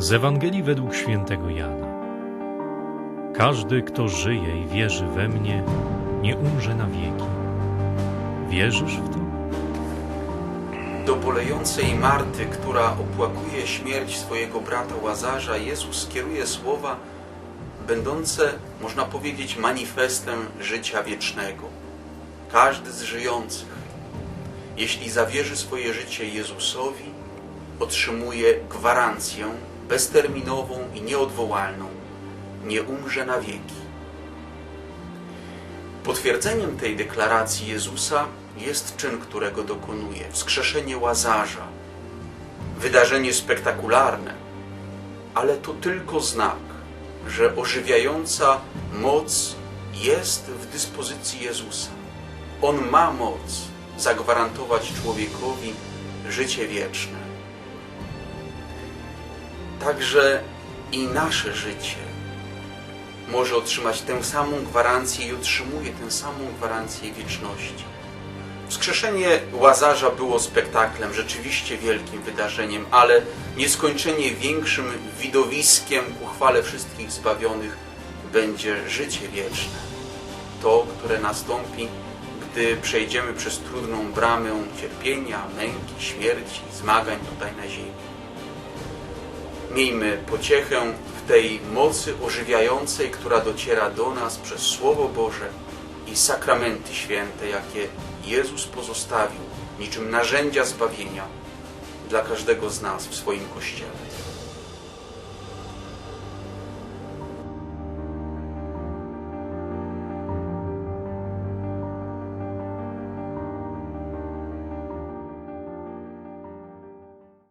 Z Ewangelii według świętego Jana. Każdy, kto żyje i wierzy we mnie, nie umrze na wieki. Wierzysz w to? Do bolejącej Marty, która opłakuje śmierć swojego brata Łazarza, Jezus kieruje słowa będące, można powiedzieć, manifestem życia wiecznego. Każdy z żyjących, jeśli zawierzy swoje życie Jezusowi, otrzymuje gwarancję bezterminową i nieodwołalną. Nie umrze na wieki. Potwierdzeniem tej deklaracji Jezusa jest czyn, którego dokonuje wskrzeszenie łazarza. Wydarzenie spektakularne, ale to tylko znak, że ożywiająca moc jest w dyspozycji Jezusa. On ma moc zagwarantować człowiekowi życie wieczne. Także i nasze życie może otrzymać tę samą gwarancję i otrzymuje tę samą gwarancję wieczności. Wskrzeszenie Łazarza było spektaklem, rzeczywiście wielkim wydarzeniem, ale nieskończenie większym widowiskiem ku chwale wszystkich zbawionych będzie życie wieczne. To, które nastąpi, gdy przejdziemy przez trudną bramę cierpienia, męki, śmierci, zmagań tutaj na ziemi. Miejmy pociechę w tej mocy ożywiającej, która dociera do nas przez Słowo Boże i sakramenty święte, jakie Jezus pozostawił niczym narzędzia zbawienia dla każdego z nas w swoim Kościele.